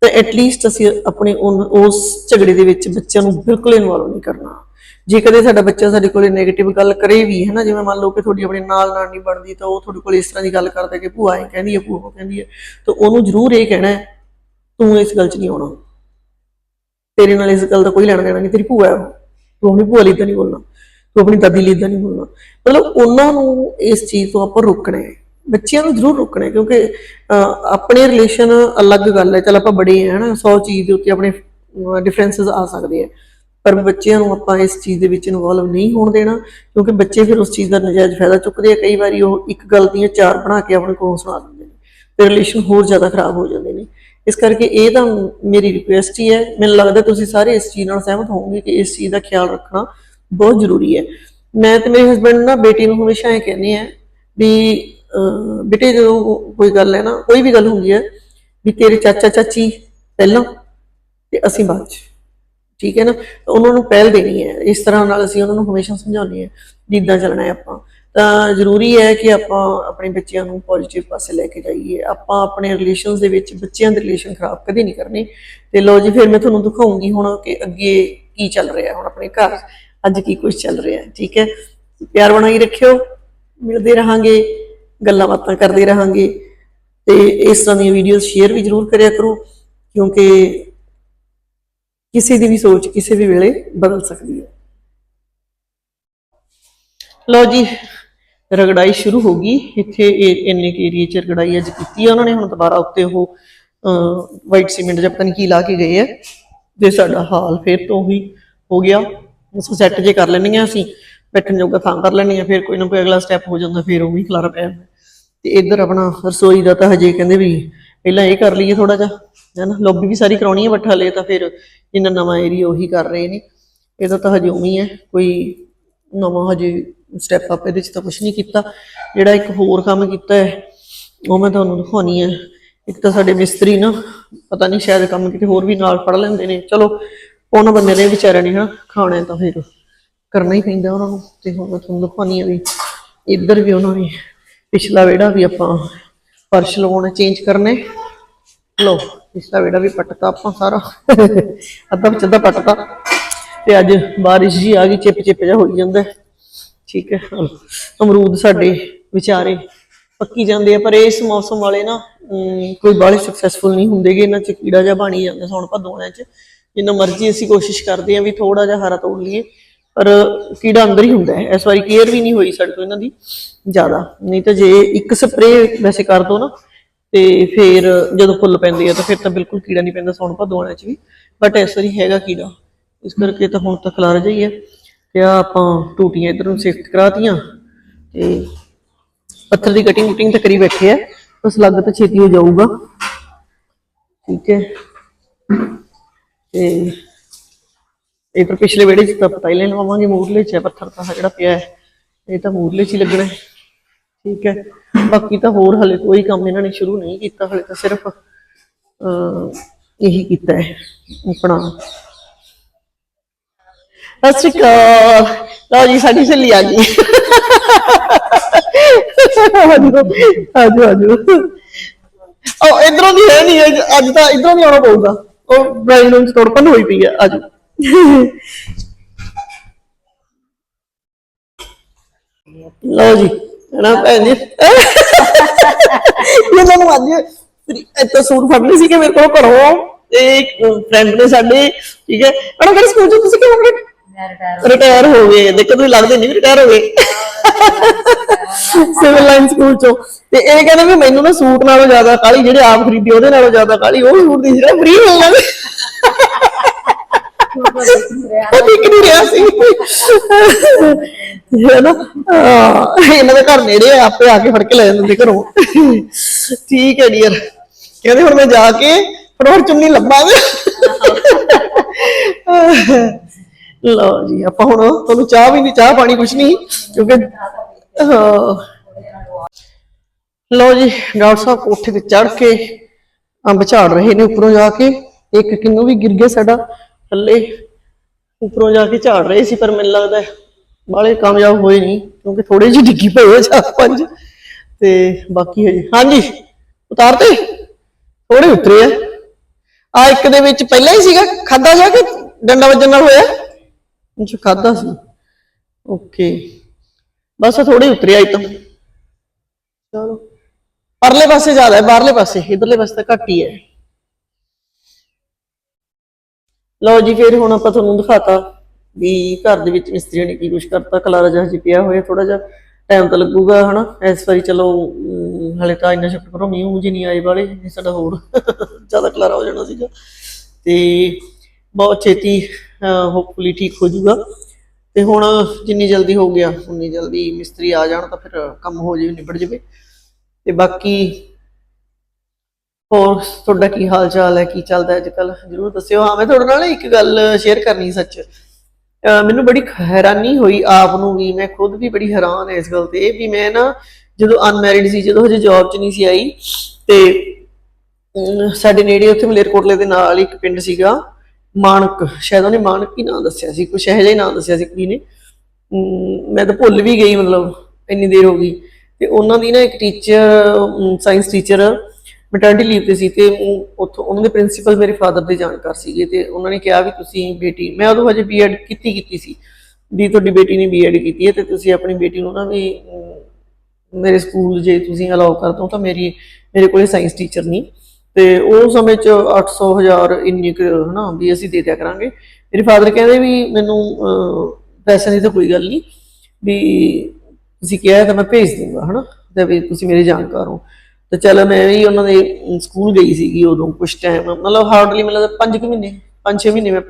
ਤਾਂ ਐਟਲੀਸਟ ਅਸੀਂ ਆਪਣੇ ਉਨ- ਉਸ ਝਗੜੇ ਦੇ ਵਿੱਚ ਬੱਚਿਆਂ ਨੂੰ ਬਿਲਕੁਲ ਇਨਵੋਲਵ ਨਹੀਂ ਕਰਨਾ। ਜੇ ਕਦੇ ਸਾਡਾ ਬੱਚਾ ਸਾਡੇ ਕੋਲੇ 네ਗੇਟਿਵ ਗੱਲ ਕਰੇ ਵੀ ਹੈ ਨਾ ਜਿਵੇਂ ਮੰਨ ਲਓ ਕਿ ਤੁਹਾਡੀ ਆਪਣੇ ਨਾਲ ਨਾਲ ਨਹੀਂ ਬਣਦੀ, ਤਾਂ ਉਹ ਤੁਹਾਡੇ ਕੋਲ ਇਸ ਤਰ੍ਹਾਂ ਦੀ ਗੱਲ ਕਰਦਾ ਕਿ ਭੂਆ ਐ ਕਹਿੰਦੀ ਹੈ, ਭੂਆ ਕਹਿੰਦੀ ਹੈ, ਤਾਂ ਉਹਨੂੰ ਜ਼ਰੂਰ ਇਹ ਕਹਿਣਾ ਤੂੰ ਇਸ ਗੱਲ 'ਚ ਨਹੀਂ ਆਉਣਾ। ਤੇਰੇ ਨਾਲ ਇਸ ਗੱਲ ਦਾ ਕੋਈ ਲੈਣਾ ਦੇਣਾ ਨਹੀਂ, ਤੇਰੀ ਭੂਆ ਹੈ ਤੂੰ ਆਪਣੀ ਭੂਆ ਲਈ ਤਾਂ ਨਹੀਂ ਬੋਲਣਾ। ਤੂੰ ਆਪਣੀ ਦਾਦੀ ਲਈ ਤਾਂ ਨਹੀਂ ਬੋਲਣਾ। ਮਤਲਬ ਉਹਨਾਂ ਨੂੰ ਇਸ ਚੀਜ਼ ਤੋਂ ਆਪਾਂ ਰੋਕਣਾ ਹੈ। ਬੱਚਿਆਂ ਨੂੰ ਜ਼ਰੂਰ ਰੋਕਣਾ ਕਿਉਂਕਿ ਆਪਣੇ ਰਿਲੇਸ਼ਨ ਅਲੱਗ ਗੱਲ ਹੈ। ਚਲ ਆਪਾਂ ਬੜੇ ਆ ਹਨਾ 100 ਚੀਜ਼ ਦੇ ਉੱਤੇ ਆਪਣੇ ਡਿਫਰੈਂਸਸ ਆ ਸਕਦੇ ਆ ਪਰ ਬੱਚਿਆਂ ਨੂੰ ਆਪਾਂ ਇਸ ਚੀਜ਼ ਦੇ ਵਿੱਚ ਇਨਵੋਲਵ ਨਹੀਂ ਹੋਣ ਦੇਣਾ, ਕਿਉਂਕਿ ਬੱਚੇ ਫਿਰ ਉਸ ਚੀਜ਼ ਦਾ ਨਜਾਇਜ਼ ਫਾਇਦਾ ਚੁੱਕਦੇ ਆ। ਕਈ ਵਾਰੀ ਉਹ ਇੱਕ ਗੱਲ ਦੀਆਂ ਚਾਰ ਬਣਾ ਕੇ ਆਪਣੇ ਕੋਲੋਂ ਸੁਣਾ ਦਿੰਦੇ ਨੇ, ਤੇ ਰਿਲੇਸ਼ਨ ਹੋਰ ਜ਼ਿਆਦਾ ਖਰਾਬ ਹੋ ਜਾਂਦੇ ਨੇ। ਇਸ ਕਰਕੇ ਇਹ ਤਾਂ ਮੇਰੀ ਰਿਕੁਐਸਟ ਹੀ ਹੈ। ਮੈਨੂੰ ਲੱਗਦਾ ਤੁਸੀਂ ਸਾਰੇ ਇਸ ਚੀਜ਼ ਨਾਲ ਸਹਿਮਤ ਹੋਵੋਗੇ ਕਿ ਇਸ ਚੀਜ਼ ਦਾ ਖਿਆਲ ਰੱਖਣਾ ਬਹੁਤ ਜ਼ਰੂਰੀ ਹੈ। ਮੈਂ ਤੇ ਮੇਰੇ ਹਸਬੰਡ ਨਾ ਬੇਟੀ ਨੂੰ ਹਮੇਸ਼ਾ ਇਹ ਕਹਿੰਦੇ ਆ ਵੀ ਬੇਟੇ ਜਦੋਂ ਕੋਈ ਗੱਲ ਹੈ ਨਾ, ਕੋਈ ਵੀ ਗੱਲ ਹੁੰਦੀ ਹੈ ਵੀ ਤੇਰੇ ਚਾਚਾ ਚਾਚੀ ਪਹਿਲਾਂ ਤੇ ਅਸੀਂ ਬਾਅਦ ਚ। ਠੀਕ ਹੈ ਨਾ? ਉਹਨਾਂ ਨੂੰ ਪਹਿਲ ਦੇਣੀ ਹੈ। ਇਸ ਤਰ੍ਹਾਂ ਨਾਲ ਅਸੀਂ ਉਹਨਾਂ ਨੂੰ ਹਮੇਸ਼ਾ ਸਮਝਾਉਂਦੇ ਹਾਂ ਵੀ ਇੱਦਾਂ ਚੱਲਣਾ ਹੈ ਆਪਾਂ। ਤਾਂ ਜ਼ਰੂਰੀ ਹੈ ਕਿ ਆਪਾਂ ਆਪਣੇ ਬੱਚਿਆਂ ਨੂੰ ਪੋਜ਼ਿਟਿਵ ਪਾਸੇ ਲੈ ਕੇ ਜਾਈਏ। ਆਪਾਂ ਆਪਣੇ ਰਿਲੇਸ਼ਨਸ ਦੇ ਵਿੱਚ ਬੱਚਿਆਂ ਦੇ ਰਿਲੇਸ਼ਨ ਖਰਾਬ ਕਦੇ ਨਹੀਂ ਕਰਨੇ। ਤੇ ਲੋ ਜੀ, ਫਿਰ ਮੈਂ ਤੁਹਾਨੂੰ ਦਿਖਾਉਂਗੀ ਹੁਣ ਕਿ ਅੱਗੇ ਕੀ ਚੱਲ ਰਿਹਾ ਹੁਣ ਆਪਣੇ ਘਰ ਅੱਜ ਕੀ ਕੁਝ ਚੱਲ ਰਿਹਾ ਠੀਕ ਹੈ? ਪਿਆਰ ਬਣਾਈ ਰੱਖਿਓ। ਮਿਲਦੇ ਰਹਾਂਗੇ। ਗੱਲਾਂ ਬਾਤਾਂ ਕਰਦੇ ਰਹਾਂਗੇ। ਤੇ ਇਸ ਤਰ੍ਹਾਂ ਦੀਆਂ ਵੀਡੀਓਜ਼ ਸ਼ੇਅਰ ਵੀ ਜ਼ਰੂਰ ਕਰਿਆ ਕਰੋ, ਕਿਉਂਕਿ ਕਿਸੇ ਦੀ ਵੀ ਸੋਚ ਕਿਸੇ ਵੀ ਵੇਲੇ ਬਦਲ ਸਕਦੀ ਹੈ। ਲਓ ਜੀ, ਰਗੜਾਈ ਸ਼ੁਰੂ ਹੋ ਗਈ। ਇੱਥੇ ਇੰਨੇ ਕੇ ਏਰੀਏ ਚ ਰਗੜਾਈ ਅੱਜ ਕੀਤੀ ਹੈ ਉਹਨਾਂ ਨੇ। ਹੁਣ ਦੁਬਾਰਾ ਉੱਤੇ ਉਹ ਵਾਈਟ ਸੀਮੈਂਟ ਜਾਂ ਪਤਾ ਨਹੀਂ ਕੀ ਲਾ ਕੇ ਗਏ ਆ। ਤੇ ਸਾਡਾ ਹਾਲ ਫਿਰ ਤੋਂ ਹੀ ਹੋ ਗਿਆ। ਉਸ ਸੈੱਟ ਜੇ ਕਰ ਲੈਣੀ ਆ ਅਸੀਂ। ਬੈਠਣ ਜੋਗਾ ਥਾਂ ਕਰ ਲੈਣੀ ਆ ਫਿਰ ਕੋਈ ਨਾ ਕੋਈ ਅਗਲਾ ਸਟੈਪ ਹੋ ਜਾਂਦਾ, ਫਿਰ ਉਹ ਵੀ ਖਲਾਰਾ ਪਿਆ ਹੁੰਦਾ। ਤੇ ਇੱਧਰ ਆਪਣਾ ਰਸੋਈ ਦਾ ਤਾਂ ਹਜੇ ਕਹਿੰਦੇ ਵੀ ਪਹਿਲਾਂ ਇਹ ਕਰ ਲਈਏ ਥੋੜਾ ਜਿਹਾ ਹੈਨਾ ਲੌਬੀ ਵੀ ਸਾਰੀ ਕਰਾਉਣੀ ਹੈ, ਬਟ ਹਲੇ ਤਾਂ ਫਿਰ ਜਿੰਨਾ ਨਵਾਂ ਏਰੀਆ ਉਹੀ ਕਰ ਰਹੇ ਨੇ। ਇਹਦਾ ਤਾਂ ਹਜੇ ਉਵੇਂ ਹੈ ਕੋਈ ਨਵਾਂ ਹਜੇ ਸਟੈਪ ਅਪ ਇਹਦੇ ਚ ਤਾਂ ਕੁਝ ਨਹੀਂ ਕੀਤਾ। ਜਿਹੜਾ ਇੱਕ ਹੋਰ ਕੰਮ ਕੀਤਾ ਹੈ, ਉਹ ਮੈਂ ਤੁਹਾਨੂੰ ਦਿਖਾਉਣੀ ਹੈ। ਇੱਕ ਤਾਂ ਸਾਡੇ ਮਿਸਤਰੀ ਨਾ, ਪਤਾ ਨਹੀਂ ਸ਼ਾਇਦ ਕੰਮ ਕਿਤੇ ਹੋਰ ਵੀ ਨਾਲ ਫੜ ਲੈਂਦੇ ਨੇ। ਚਲੋ, ਉਹਨਾਂ ਬੰਦੇ ਨੇ ਵਿਚਾਰਿਆਂ ਨੇ ਹਨਾ ਖਾਣਾ ਤਾਂ ਫਿਰ ਕਰਨਾ ਹੀ ਪੈਂਦਾ ਉਹਨਾਂ ਨੂੰ। ਤੇ ਹੁਣ ਮੈਂ ਤੁਹਾਨੂੰ ਦਿਖਾਉਣੀ ਹੈ ਵੀ ਇੱਧਰ ਵੀ ਉਹਨਾਂ ਨੇ ਪਿਛਲਾ ਵਿਹੜਾ ਵੀ ਆਪਾਂ ਫਰਸ਼ ਲਵਾਉਣਾ ਚੇਂਜ ਕਰਨੇ ਲੋ ਪਿਛਲਾ ਵਿਹੜਾ ਵੀ ਪੱਟਤਾ ਆਪਾਂ ਸਾਰਾ। ਅੱਧਾ ਵਿੱਚ ਅੱਧਾ ਪੱਟਤਾ। ਤੇ ਅੱਜ ਬਾਰਿਸ਼ ਜੀ ਆ ਗਈ ਚਿਪ ਚਿਪ ਜਿਹਾ ਹੋਈ ਜਾਂਦਾ ਠੀਕ ਹੈ ਅਮਰੂਦ ਸਾਡੇ ਵਿਚਾਰੇ ਪੱਕੀ ਜਾਂਦੇ ਆ ਪਰ ਇਸ ਮੌਸਮ ਵਾਲੇ ਨਾ ਅਮ, ਕੋਈ ਬਾਹਲੇ ਸਕਸੈਸਫੁਲ ਨਹੀਂ ਹੁੰਦੇਗੇ ਇਹਨਾਂ ਚ ਕੀੜਾ ਜਿਹਾ ਬਣ ਹੀ ਜਾਂਦਾ ਸੌਣ ਭਾਦੋਆਂ ਚ। ਜਿੰਨਾ ਮਰਜ਼ੀ ਅਸੀਂ ਕੋਸ਼ਿਸ਼ ਕਰਦੇ ਆ ਵੀ ਥੋੜਾ ਜਿਹਾ ਹਰਾ ਤੋੜ ਲਈਏ। ਪਰ ਕੀੜਾ ਅੰਦਰ ਹੀ ਹੁੰਦਾ ਹੈ। ਇਸ ਵਾਰੀ ਕੇਅਰ ਵੀ ਨਹੀਂ ਹੋਈ ਸਾਡੇ ਤੋਂ ਇਹਨਾਂ ਦੀ ਜ਼ਿਆਦਾ। ਨਹੀਂ ਤਾਂ ਜੇ ਇੱਕ ਸਪਰੇਅ ਵੈਸੇ ਕਰ ਦੋ ਨਾ, ਤੇ ਫਿਰ ਜਦੋਂ ਫੁੱਲ ਪੈਂਦੇ ਆ ਤਾਂ ਫਿਰ ਤਾਂ ਬਿਲਕੁਲ ਕੀੜਾ ਨਹੀਂ ਪੈਂਦਾ ਸੌਣ ਭਾਦੋਆਂ ਚ ਵੀ। ਬਟ ਇਸ ਵਾਰੀ ਹੈਗਾ ਕੀੜਾ। ਇਸ ਕਰਕੇ ਤਾਂ ਹੁਣ ਤਾਂ ਖਲਾਰ ਜਾਈ ਹੈ ਤੇ ਆਹ ਆਪਾਂ ਟੂਟੀਆਂ ਇਧਰ ਨੂੰ ਸ਼ਿਫਟ ਕਰਾਤੀਆਂ। ਤੇ ਪੱਥਰ ਦੀ ਕਟਿੰਗ ਕੁਟਿੰਗ ਤਾਂ ਕਰੀ ਬੈਠੇ ਆ। ਬਸ ਲੱਗ ਤਾਂ ਛੇਤੀ ਹੋ ਜਾਊਗਾ। ਠੀਕ ਹੈ। ਤੇ ਇਹ ਤਾਂ ਪਿਛਲੇ ਵਿਹੜੇ 'ਚ ਤਾਂ ਪਤਾ ਹੀ ਨਹੀਂ ਲਵਾਵਾਂਗੇ ਮੂਰਲੇ 'ਚ ਹੈ, ਪੱਥਰ ਤਾਂ ਜਿਹੜਾ ਪਿਆ ਹੈ। ਇਹ ਤਾਂ ਮੂਰਲੇ 'ਚ ਹੀ ਲੱਗਣਾ ਹੈ। ਠੀਕ ਹੈ। ਬਾਕੀ ਤਾਂ ਹੋਰ ਹਲੇ ਕੋਈ ਕੰਮ ਇਹਨਾਂ ਨੇ ਸ਼ੁਰੂ ਨਹੀਂ ਕੀਤਾ, ਹਲੇ ਤਾਂ ਸਿਰਫ, ਅਹ, ਇਹੀ ਕੀਤਾ ਹੈ, ਆਪਣਾ। ਸਤਿ ਸ਼੍ਰੀ ਅਕਾਲ। ਲਓ ਜੀ, ਸਾਡੀ ਸਹੇਲੀ ਆ ਗਈ। ਆਜੋ ਆਜੋ ਉਹ ਇਧਰੋਂ ਦੀ ਹੈ ਨਹੀਂ, ਅੱਜ ਤਾਂ ਇਧਰੋਂ ਨਹੀਂ ਆਉਣਾ ਪਊਗਾ। ਉਹ ਬ੍ਰਾਈਡ ਨੂੰ ਤੋੜਪਨ ਹੋਈ ਪਈ ਹੈ। ਆਜੋ। ਲਓ ਜੀ ਨਾ ਭੈਣ ਜੀ? ਇਹ ਤੁਹਾਨੂੰ ਅੱਜ ਇੱਥੇ ਸੂਟ ਫੜ ਸੀ ਕਿ ਮੇਰੇ ਕੋਲ ਘਰੋਂ। ਤੇ ਇੱਕ ਫਰੈਂਡ ਨੇ ਸਾਡੇ, ਠੀਕ ਹੈ? ਉਹਨਾਂ ਕਹਿੰਦੇ ਸਕੂਲ ਚ ਤੁਸੀਂ ਕਿਉਂ ਗਏ ਰਿਟਾਇਰ ਹੋ ਗਏ। ਦੇਖੋ, ਤੁਸੀਂ ਲੱਗਦੇ ਨਹੀਂ ਰਿਟਾਇਰ ਹੋ ਗਏ। ਸਿਵਲ ਲਾਈਨ ਸਕੂਲ ਚੋਂ। ਤੇ ਇਹ ਕਹਿੰਦੇ ਵੀ ਮੈਨੂੰ ਨਾ ਸੂਟ ਨਾਲੋਂ ਜ਼ਿਆਦਾ ਕਾਲੀ ਜਿਹੜੇ ਆਪ ਖਰੀਦੀ ਉਹਦੇ ਨਾਲੋਂ ਜ਼ਿਆਦਾ ਕਾਲੀ ਉਹ ਸੂਟ ਦੀ ਜਿਹੜਾ ਫ੍ਰੀ ਮਿਲ ਜਾਂਦੇ ਨਹੀਂ ਰਿਹਾ ਸੀ। ਹੈ ਇਹਨਾਂ ਦੇ ਘਰ ਨੇੜੇ ਆ, ਆਪੇ ਆ ਕੇ ਫੜ ਕੇ ਲੈ ਜਾਂਦੇ ਘਰੋਂ। ਠੀਕ ਹੈ ਡੀਅਰ ਕਹਿੰਦੇ ਹੁਣ ਮੈਂ ਜਾ ਕੇ ਫਟਾਫਟ ਚੁੰਨੀ ਲੱਭਾਂਗਾ। ਲਓ ਜੀ, ਆਪਾਂ ਹੁਣ ਤੁਹਾਨੂੰ ਚਾਹ ਵੀ ਨਹੀਂ, ਚਾਹ ਪਾਣੀ ਕੁਛ ਨਹੀਂ, ਕਿਉਂਕਿ ਹਾਂ। ਲਓ ਜੀ, ਡਾਕਟਰ ਸਾਹਿਬ ਕੋਠੇ ਤੇ ਚੜ ਕੇ ਅੰਬ ਝਾੜ ਰਹੇ ਨੇ ਉੱਪਰੋਂ ਜਾ ਕੇ। ਇੱਕ ਕਿੰਨੂ ਵੀ ਗਿਰ ਗਿਆ ਸਾਡਾ। ਥੱਲੇ ਉੱਪਰੋਂ ਜਾ ਕੇ ਝਾੜ ਰਹੇ ਸੀ, ਪਰ ਮੈਨੂੰ ਲੱਗਦਾ ਬਾਲੇ ਕਾਮਯਾਬ ਹੋਏ ਨਹੀਂ, ਕਿਉਂਕਿ ਥੋੜੇ ਜਿਹੇ ਡਿੱਗੀ ਪਏ ਹੋਏ ਚਾਰ ਪੰਜ। ਤੇ ਬਾਕੀ ਹਜੇ ਹਾਂਜੀ ਉਤਾਰਤੇ ਥੋੜੇ ਉਤਰੇ ਆ। ਆ ਇੱਕ ਦੇ ਵਿੱਚ ਪਹਿਲਾਂ ਹੀ ਸੀਗਾ ਖਾਦਾ ਜਾ ਕੇ? ਡੰਡਾ ਵੱਜਣ ਨਾਲ ਹੋਇਆ? ਜੋ ਖਾਦਾ ਸੀ। ਓਕੇ। ਬਸ ਥੋੜੇ ਉਤਰਿਆ ਇਤੋਂ ਚਲੋ। ਪਰਲੇ ਪਾਸੇ ਜ਼ਿਆਦਾ ਹੈ, ਬਾਹਰਲੇ ਪਾਸੇ। ਇਧਰਲੇ ਪਾਸੇ ਤਾਂ ਘੱਟ ਹੀ ਹੈ। ਲਓ ਜੀ ਫਿਰ ਹੁਣ ਆਪਾਂ ਤੁਹਾਨੂੰ ਦਿਖਾਤਾ ਵੀ ਘਰ ਦੇ ਵਿੱਚ ਮਿਸਤਰੀ ਨੇ ਕੀ ਕੁਝ ਕਰਤਾ। ਕਲਾਰਾ ਜਿਹਾ ਜੀ ਪਿਆ ਹੋਇਆ ਥੋੜਾ ਜਿਹਾ ਟਾਈਮ ਤਾਂ ਲੱਗੂਗਾ ਹਨਾ? ਇਸ ਵਾਰੀ ਚਲੋ ਅਮ, ਹਲੇ ਤਾਂ ਇੰਨਾ ਸ਼ੁਕਰ ਕਰੋ ਮੀਂਹ ਮੁਝੇ ਨਹੀਂ ਆਏ ਵਾਲੇ ਨਹੀਂ ਸਾਡਾ ਹੋਰ ਜ਼ਿਆਦਾ ਕਲਾਰਾ ਹੋ ਜਾਣਾ ਸੀਗਾ। ਤੇ ਬਹੁਤ ਛੇਤੀ ਹੋਪਫੁਲੀ ਠੀਕ ਹੋ ਜਾਊਗਾ। ਤੇ ਹੁਣ ਜਿੰਨੀ ਜਲਦੀ ਹੋ ਗਿਆ ਉਨੀ ਜਲਦੀ ਮਿਸਤਰੀ ਆ ਜਾਣ ਤਾਂ ਫਿਰ ਕੰਮ ਹੋ ਜਾਵੇ ਨਿਬੜ ਜਾਵੇ। ਤੇ ਬਾਕੀ ਹੋਰ ਤੁਹਾਡਾ ਕੀ ਹਾਲ ਚਾਲ ਹੈ, ਕੀ ਚੱਲਦਾ ਅੱਜ ਕੱਲ ਜਰੂਰ ਦੱਸਿਓ। ਹਾਂ, ਮੈਂ ਤੁਹਾਡੇ ਨਾਲ ਇੱਕ ਗੱਲ ਸ਼ੇਅਰ ਕਰਨੀ ਸੱਚ। ਮੈਨੂੰ ਬੜੀ ਹੈਰਾਨੀ ਹੋਈ ਆਪ ਨੂੰ ਵੀ। ਮੈਂ ਖੁਦ ਵੀ ਬੜੀ ਹੈਰਾਨ ਹਾਂ ਇਸ ਗੱਲ ਤੇ। ਵੀ ਮੈਂ ਨਾ ਜਦੋਂ ਅਨਮੈਰਿਡ ਸੀ, ਜਦੋਂ ਹਜੇ ਜੌਬ 'ਚ ਨਹੀਂ ਸੀ ਆਈ ਤੇ ਸਾਡੇ ਨੇੜੇ ਉੱਥੇ ਮਲੇਰਕੋਟਲੇ ਦੇ ਨਾਲ ਇੱਕ ਪਿੰਡ ਸੀਗਾ ਮਾਨਕ ਸ਼ਾਇਦ ਉਹਨੇ ਮਾਨਕ ਹੀ ਨਾਂ ਦੱਸਿਆ ਸੀ, ਕੁਛ ਇਹੋ ਜਿਹਾ ਹੀ ਨਾਂ ਦੱਸਿਆ ਸੀ ਕੁੜੀ ਨੇ। ਮੈਂ ਤਾਂ ਭੁੱਲ ਵੀ ਗਈ ਮਤਲਬ, ਇੰਨੀ ਦੇਰ ਹੋ ਗਈ। ਤੇ ਉਹਨਾਂ ਦੀ ਨਾ ਇੱਕ teacher science teacher maternity leave ਤੇ ਸੀ ਤੇ ਉੱਥੋਂ ਉਹਨਾਂ ਦੇ ਪ੍ਰਿੰਸੀਪਲ ਮੇਰੇ ਫਾਦਰ ਦੇ ਜਾਣਕਾਰ ਸੀਗੇ ਤੇ ਉਹਨਾਂ ਨੇ ਕਿਹਾ ਵੀ ਤੁਸੀਂ ਬੇਟੀ ਮੈਂ ਉਦੋਂ ਹਜੇ ਬੀਐਡ ਕੀਤੀ ਕੀਤੀ ਸੀ। ਵੀ ਤੁਹਾਡੀ ਬੇਟੀ ਨੇ ਬੀਐਡ ਕੀਤੀ ਹੈ ਤੇ ਤੁਸੀਂ ਆਪਣੀ ਬੇਟੀ ਨੂੰ ਨਾ ਵੀ ਮੇਰੇ ਸਕੂਲ ਜੇ ਤੁਸੀਂ ਅਲਾਉ ਕਰ ਦੋ ਤਾਂ ਮੇਰੀ ਮੇਰੇ ਕੋਲੇ ਸਾਇੰਸ ਟੀਚਰ ਨਹੀਂ। ਤੇ ਉਹ ਸਮੇਂ ਚ 800 ਹਜ਼ਾਰ ਇੰਨੀ ਕੁ ਹਨਾ ਵੀ ਅਸੀਂ ਦੇ ਦਿਆ ਕਰਾਂਗੇ। ਮੇਰੇ ਫਾਦਰ ਕਹਿੰਦੇ ਵੀ ਮੈਨੂੰ ਅਹ, ਪੈਸਿਆਂ ਦੀ ਤਾਂ ਕੋਈ ਗੱਲ ਨਹੀਂ। ਵੀ ਤੁਸੀਂ ਕਿਹਾ ਤਾਂ ਮੈਂ ਭੇਜ ਦੂੰਗਾ ਹਨਾ ਤੇ ਵੀ ਤੁਸੀਂ ਮੇਰੇ ਜਾਣਕਾਰ ਹੋ। ਤੇ ਚਲ ਮੈਂ ਵੀ ਉਹਨਾਂ ਦੇ ਸਕੂਲ ਗਈ ਸੀਗੀ ਉਦੋਂ ਕੁਝ ਟਾਈਮ ਮਤਲਬ ਹਾਰਡਲੀ ਮਤਲਬ 5 ਕੁ ਮਹੀਨੇ 5-6 ਮਹੀਨੇ ਮੈਂ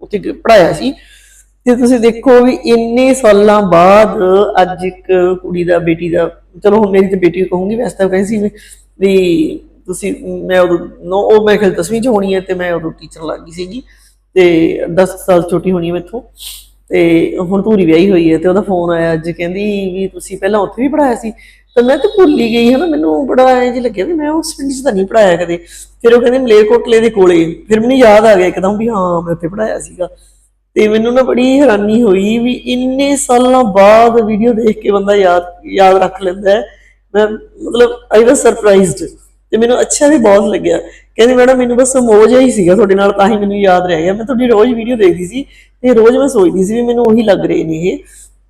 ਉੱਥੇ ਗ- ਪੜ੍ਹਾਇਆ ਸੀ। ਤੇ ਤੁਸੀਂ ਦੇਖੋ ਵੀ ਇੰਨੇ ਸਾਲਾਂ ਬਾਅਦ ਅੱਜ ਇੱਕ ਕੁੜੀ ਦਾ ਬੇਟੀ ਦਾ, ਚਲੋ ਹੁਣ ਮੇਰੀ ਤੇ ਬੇਟੀ ਕਹੂੰਗੀ ਵੈਸੇ ਤਾਂ ਕਹਿੰਦੀ ਸੀ ਵੀ- ਤੁਸੀਂ, ਮੈਂ ਉਦੋਂ, ਨੌ, ਉਹ ਮੈਂ ਖਿਆਲ 10ਵੀਂ ਚ ਹੋਣੀ ਹੈ ਤੇ ਮੈਂ ਉਦੋਂ ਟੀਚਰ ਲੱਗ ਗਈ ਸੀਗੀ। ਤੇ 10 ਸਾਲ ਛੋਟੀ ਹੋਣੀ ਹੈ ਮੈਥੋਂ। ਤੇ ਹੁਣ ਧੂਰੀ ਵਿਆਹੀ ਹੋਈ ਹੈ ਤੇ ਉਹਦਾ ਫੋਨ ਆਇਆ ਅੱਜ, ਕਹਿੰਦੀ ਵੀ ਤੁਸੀਂ ਪਹਿਲਾਂ ਉੱਥੇ ਵੀ ਪੜਾਇਆ ਸੀ? ਤਾਂ ਮੈਂ ਤਾਂ ਭੁੱਲ ਹੀ ਗਈ, ਹਨਾ, ਮੈਨੂੰ ਬੜਾ ਐਂ ਜਿਹਾ ਲੱਗਿਆ ਵੀ ਮੈਂ ਉਸ ਪਿੰਡ 'ਚ ਤਾਂ ਨਹੀਂ ਪੜਾਇਆ ਕਦੇ। ਫਿਰ ਉਹ ਕਹਿੰਦੇ ਮਲੇਰਕੋਟਲੇ ਦੇ ਕੋਲੇ, ਫਿਰ ਮੈਨੂੰ ਯਾਦ ਆ ਗਿਆ ਇੱਕਦਮ ਵੀ ਹਾਂ, ਮੈਂ ਉੱਥੇ ਪੜਾਇਆ ਸੀਗਾ। ਤੇ ਮੈਨੂੰ ਨਾ ਬੜੀ ਹੈਰਾਨੀ ਹੋਈ ਵੀ ਇੰਨੇ ਸਾਲਾਂ ਬਾਅਦ ਵੀਡੀਓ ਦੇਖ ਕੇ ਬੰਦਾ ਯਾਦ ਯਾਦ ਰੱਖ ਲੈਂਦਾ ਹੈ। ਮੈਂ ਮਤਲਬ ਆਈ ਵਾਸ ਸਰਪ੍ਰਾਈਜ਼ਡ ਤੇ ਮੈਨੂੰ ਅੱਛਾ ਵੀ ਬਹੁਤ ਲੱਗਿਆ। ਕਹਿੰਦੀ ਮੈਡਮ, ਮੈਨੂੰ ਬਸ ਮੋਜ ਹੀ ਸੀਗਾ ਤੁਹਾਡੇ ਨਾਲ, ਤਾਂ ਹੀ ਮੈਨੂੰ ਯਾਦ ਰਹਿ ਗਿਆ। ਮੈਂ ਤੁਹਾਡੀ ਰੋਜ਼ ਵੀਡੀਓ ਦੇਖਦੀ ਸੀ ਤੇ ਰੋਜ਼ ਮੈਂ ਸੋਚਦੀ ਸੀ ਵੀ ਮੈਨੂੰ ਉਹੀ ਲੱਗ ਰਹੇ ਨੇ ਇਹ।